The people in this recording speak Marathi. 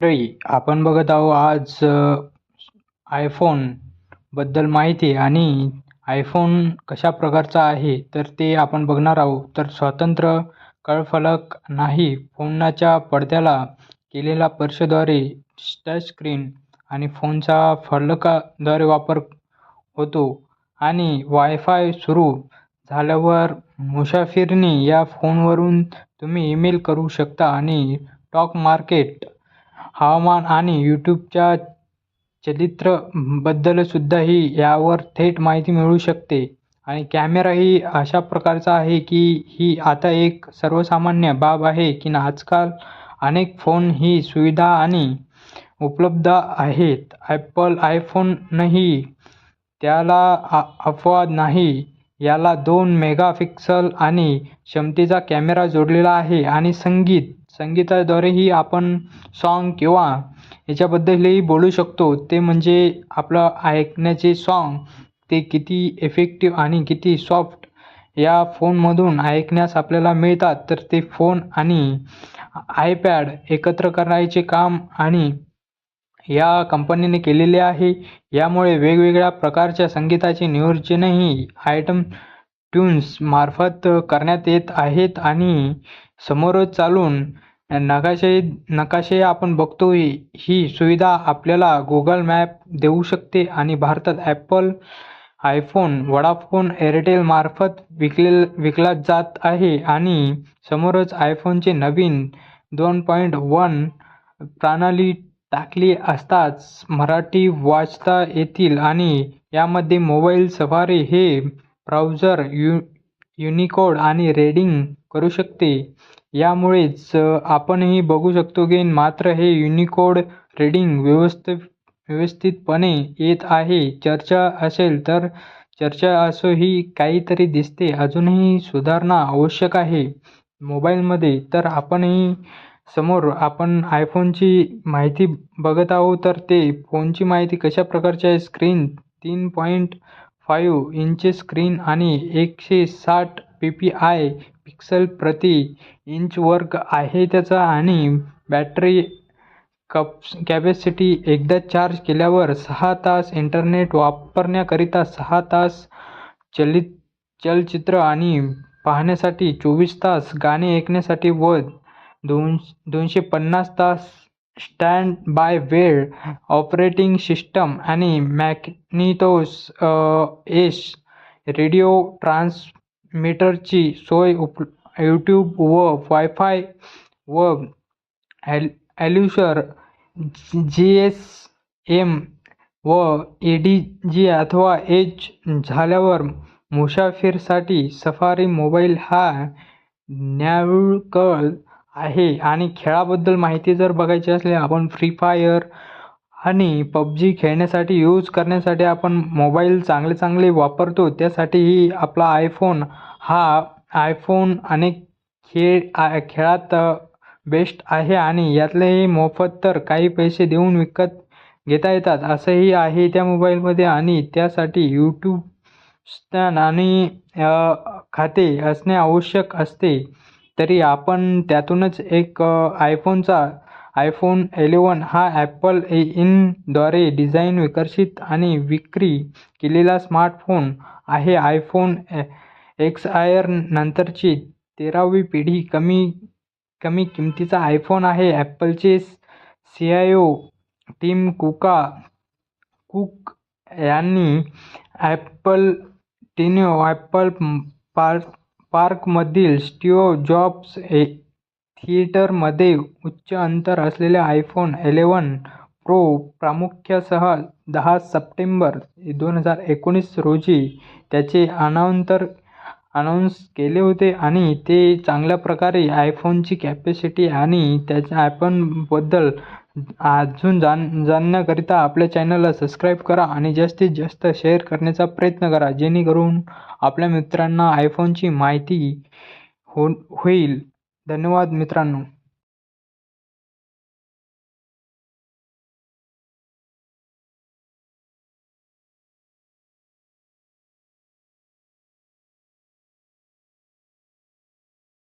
आपण बघत आहोत आज आयफोनबद्दल माहिती आणि आयफोन कशा प्रकारचा आहे तर ते आपण बघणार आहोत. तर स्वतंत्र कळफलक नाही फोनाच्या पडद्याला केलेला स्पर्शद्वारे टच स्क्रीन आणि फोनचा फलकाद्वारे वापर होतो आणि वायफाय सुरू झाल्यावर मुसाफिरनी या फोनवरून तुम्ही ईमेल करू शकता आणि स्टॉक मार्केट हवामान आणि यूट्यूबच्या चरित्राबद्दलसुद्धाही यावर थेट माहिती मिळू शकते. आणि कॅमेराही अशा प्रकारचा आहे की ही आता एक सर्वसामान्य बाब आहे की ना आजकाल अनेक फोन ही सुविधा आणि उपलब्ध आहेत. ॲपल आयफोनही त्याला आ अपवाद नाही. याला दोन मेगापिक्सल आणि क्षमतेचा कॅमेरा जोडलेला आहे आणि संगीत संगीताद्वारेही आपण साँग किंवा याच्याबद्दलही बोलू शकतो. ते म्हणजे आपलं ऐकण्याचे साँग ते किती इफेक्टिव्ह आणि किती सॉफ्ट या फोनमधून ऐकण्यास आपल्याला मिळतात. तर ते फोन आणि आयपॅड एकत्र करायचे काम आणि या कंपनीने केलेले आहे. यामुळे वेगवेगळ्या प्रकारच्या संगीताचे नियोजनही आयटम ट्यून्समार्फत करण्यात येत आहेत आणि समोरच चालून नकाशे नकाशे आपण बघतो ही सुविधा आपल्याला गुगल मॅप देऊ शकते आणि भारतात ॲपल आयफोन वडाफोन एअरटेलमार्फत विकले विकला जात आहे आणि समोरच आयफोनचे नवीन दोन पॉईंट वन प्रणाली टाकली असताच मराठी वाचता येतील आणि यामध्ये मोबाईल सफारी हे ब्राउझर यु युनिकोड आणि रेडिंग करू शकते. यामुळेच आपणही बघू शकतो की मात्र हे युनिकोड रीडिंग व्यवस्थ व्यवस्थितपणे येत आहे. चर्चा असेल तर चर्चा असो ही काहीतरी दिसते. अजूनही सुधारणा आवश्यक आहे. मोबाईलमध्ये तर आपणही समोर आपण आयफोनची माहिती बघत आहोत तर ते फोनची माहिती कशा प्रकारची आहे? स्क्रीन तीन पॉईंट फाईव्ह इंच स्क्रीन आणि एकशे साठ पी पी आय पिक्सल प्रति इंच वर्क आहे त्याचा आणि बॅटरी कप कॅपॅसिटी एकदा चार्ज केल्यावर सहा तास इंटरनेट वापरण्याकरिता सहा तास चलित चलचित्र आणि पाहण्यासाठी चोवीस तास गाणे ऐकण्यासाठी व दोन दोनशे पन्नास तास स्टँड बाय वेळ ऑपरेटिंग सिस्टम आणि मॅकनितोस एस रेडिओ ट्रान्स मीटरची सोय उप यूट्यूब व वायफाय व ॲल ॲल्युशर जी एस एम व ए डी जी अथवा एच झाल्यावर मुसाफिरसाठी सफारी मोबाईल हा न्यायकळ आहे. आणि खेळाबद्दल माहिती जर बघायची असली आपण फ्री फायर आणि पबजी खेळण्यासाठी यूज करण्यासाठी आपण मोबाईल चांगले चांगले वापरतो त्यासाठीही आपला आयफोन हा आयफोन अनेक खेळ आ खेळात बेस्ट आहे आणि यातलेही मोफत तर काही पैसे देऊन विकत घेता येतात असंही आहे त्या मोबाईलमध्ये आणि त्यासाठी यूट्यूब स्टॅन आणि खाते असणे आवश्यक असते. तरी आपण त्यातूनच एक आयफोनचा आयफोन एलेवन हा ॲपल इनद्वारे डिझाईन विकसित आणि विक्री केलेला स्मार्टफोन आहे. आयफोन एक्स आयर नंतरची तेरावी पिढी कमी कमी किमतीचा आयफोन आहे. ॲपलचे सी आय ओ टीम कुका कुक यांनी ॲपल टिन्यो ॲपल पार्क पार्कमधील स्टीओ जॉब्स ए थिएटरमध्ये उच्च अंतर असलेल्या आयफोन एलेवन प्रो प्रामुख्यासह दहा सप्टेंबर दोन हजार एकोणीस रोजी त्याचे अनावंतर अनाऊन्स केले होते आणि ते चांगल्या प्रकारे आयफोनची कॅपॅसिटी आणि त्याच्या आयफोनबद्दल अजून जाण जाणण्याकरिता आपल्या चॅनलला सबस्क्राईब करा आणि जास्तीत जास्त शेअर करण्याचा प्रयत्न करा जेणेकरून आपल्या मित्रांना आयफोनची माहिती हो होईल. धन्यवाद मित्रांनो.